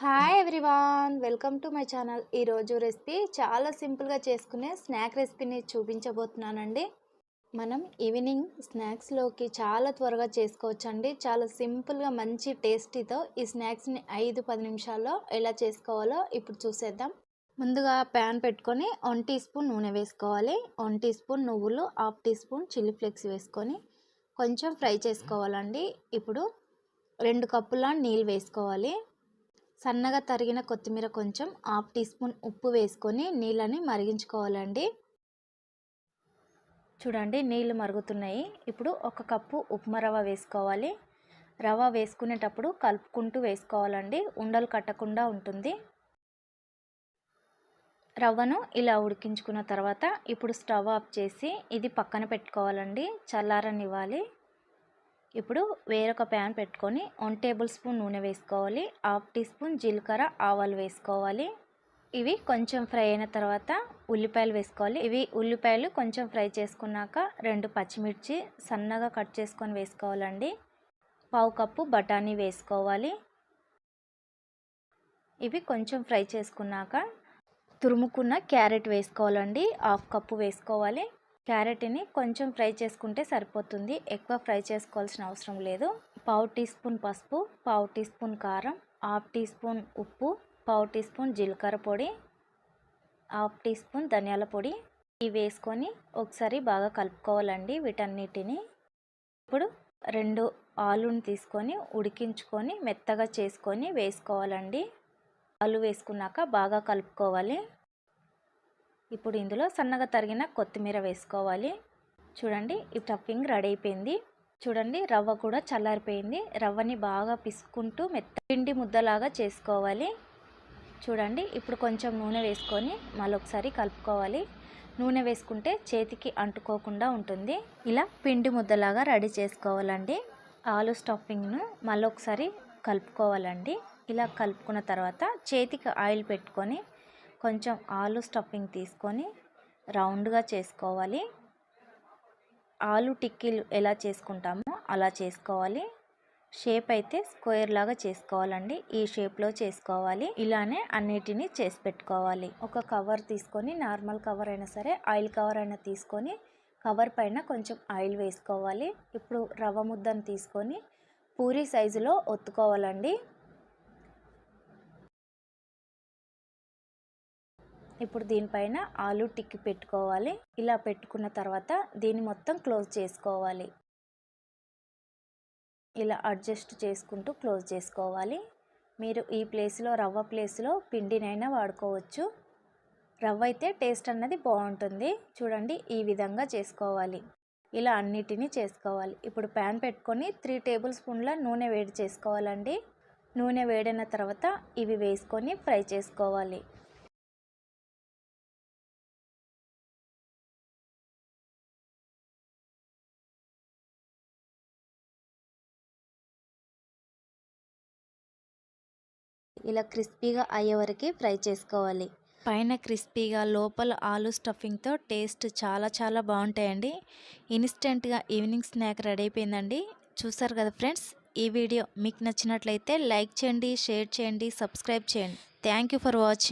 Hi everyone welcome to my channel ఈరోజు recipe చాలా సింపుల్గా చేసుకునే స్నాక్ రెసిపీని చూపించబోతున్నానండి. మనం ఈవినింగ్ స్నాక్స్లోకి చాలా త్వరగా చేసుకోవచ్చండి. చాలా సింపుల్గా మంచి టేస్టీతో ఈ స్నాక్స్ని ఐదు పది నిమిషాల్లో ఎలా చేసుకోవాలో ఇప్పుడు చూసేద్దాం. ముందుగా ప్యాన్ పెట్టుకొని వన్ టీ స్పూన్ నూనె వేసుకోవాలి. వన్ టీ స్పూన్ నువ్వులు half tea spoon chilli flakes వేసుకొని కొంచెం ఫ్రై చేసుకోవాలండి. ఇప్పుడు రెండు కప్పుల నీళ్ళు వేసుకోవాలి. సన్నగా తరిగిన కొత్తిమీర కొంచెం హాఫ్ టీ స్పూన్ ఉప్పు వేసుకొని నీళ్ళని మరిగించుకోవాలండి. చూడండి నీళ్ళు మరుగుతున్నాయి. ఇప్పుడు ఒక కప్పు ఉప్మా రవ్వ వేసుకోవాలి. రవ వేసుకునేటప్పుడు కలుపుకుంటూ వేసుకోవాలండి. ఉండలు కట్టకుండా ఉంటుంది. రవ్వను ఇలా ఉడికించుకున్న తర్వాత ఇప్పుడు స్టవ్ ఆఫ్ చేసి ఇది పక్కన పెట్టుకోవాలండి. చల్లారనివ్వాలి. ఇప్పుడు వేరొక ప్యాన్ పెట్టుకొని వన్ టేబుల్ స్పూన్ నూనె వేసుకోవాలి హాఫ్ టీ స్పూన్ జీలకర్ర ఆవాలు వేసుకోవాలి. ఇవి కొంచెం ఫ్రై అయిన తర్వాత ఉల్లిపాయలు వేసుకోవాలి. ఇవి ఉల్లిపాయలు కొంచెం ఫ్రై చేసుకున్నాక రెండు పచ్చిమిర్చి సన్నగా కట్ చేసుకొని వేసుకోవాలండి. పావు కప్పు బఠానీ వేసుకోవాలి. ఇవి కొంచెం ఫ్రై చేసుకున్నాక తురుముకున్న క్యారెట్ వేసుకోవాలండి. హాఫ్ కప్పు వేసుకోవాలి. క్యారెట్ని కొంచెం ఫ్రై చేసుకుంటే సరిపోతుంది. ఎక్కువ ఫ్రై చేసుకోవాల్సిన అవసరం లేదు. పావు టీ స్పూన్ పసుపు పావు టీ స్పూన్ కారం హాఫ్ టీ స్పూన్ ఉప్పు పావు టీ స్పూన్ జీలకర్ర పొడి హాఫ్ టీ స్పూన్ ధనియాల పొడి ఇవి వేసుకొని ఒకసారి బాగా కలుపుకోవాలండి వీటన్నిటిని. ఇప్పుడు రెండు ఆలుని తీసుకొని ఉడికించుకొని మెత్తగా చేసుకొని వేసుకోవాలండి. ఆలు వేసుకున్నాక బాగా కలుపుకోవాలి. ఇప్పుడు ఇందులో సన్నగా తరిగిన కొత్తిమీర వేసుకోవాలి. చూడండి ఈ టఫింగ్ రెడీ అయిపోయింది. చూడండి రవ్వ కూడా చల్లారిపోయింది. రవ్వని బాగా పిసుకుంటూ మెత్త పిండి ముద్దలాగా చేసుకోవాలి. చూడండి ఇప్పుడు కొంచెం నూనె వేసుకొని మళ్ళీ ఒకసారి కలుపుకోవాలి. నూనె వేసుకుంటే చేతికి అంటుకోకుండా ఉంటుంది. ఇలా పిండి ముద్దలాగా రెడీ చేసుకోవాలండి. ఆలు స్టఫింగ్ను మళ్ళీ ఒకసారి కలుపుకోవాలండి. ఇలా కలుపుకున్న తర్వాత చేతికి ఆయిల్ పెట్టుకొని కొంచెం ఆలు స్టఫింగ్ తీసుకొని రౌండ్గా చేసుకోవాలి. ఆలు టిక్కీలు ఎలా చేసుకుంటామో అలా చేసుకోవాలి. షేప్ అయితే స్క్వేర్ లాగా చేసుకోవాలండి. ఈ షేప్లో చేసుకోవాలి. ఇలానే అన్నిటినీ చేసి పెట్టుకోవాలి. ఒక కవర్ తీసుకొని నార్మల్ కవర్ అయినా సరే ఆయిల్ కవర్ అయినా తీసుకొని కవర్ పైన కొంచెం ఆయిల్ వేసుకోవాలి. ఇప్పుడు రవ్వ ముద్దను తీసుకొని పూరి సైజులో ఒత్తుకోవాలండి. ఇప్పుడు దీనిపైన ఆలు టిక్కి పెట్టుకోవాలి. ఇలా పెట్టుకున్న తర్వాత దీన్ని మొత్తం క్లోజ్ చేసుకోవాలి. ఇలా అడ్జస్ట్ చేసుకుంటూ క్లోజ్ చేసుకోవాలి. మీరు ఈ ప్లేస్లో రవ్వ ప్లేస్లో పిండినైనా వాడుకోవచ్చు. రవ్వ అయితే టేస్ట్ అన్నది బాగుంటుంది. చూడండి ఈ విధంగా చేసుకోవాలి. ఇలా అన్నిటినీ చేసుకోవాలి. ఇప్పుడు ప్యాన్ పెట్టుకొని త్రీ టేబుల్ స్పూన్ల నూనె వేడి చేసుకోవాలండి. నూనె వేడిన తర్వాత ఇవి వేసుకొని ఫ్రై చేసుకోవాలి. ఇలా క్రిస్పీగా అయ్యే వరకు ఫ్రై చేసుకోవాలి. పైన క్రిస్పీగా లోపల ఆలు స్టఫింగ్తో టేస్ట్ చాలా చాలా బాగుంటాయండి. ఇన్స్టెంట్గా ఈవినింగ్ స్నాక్ రెడీ అయిపోయిందండి. చూసారు కదా ఫ్రెండ్స్ ఈ వీడియో మీకు నచ్చినట్లయితే లైక్ చేయండి షేర్ చేయండి సబ్స్క్రైబ్ చేయండి. Thank for watching.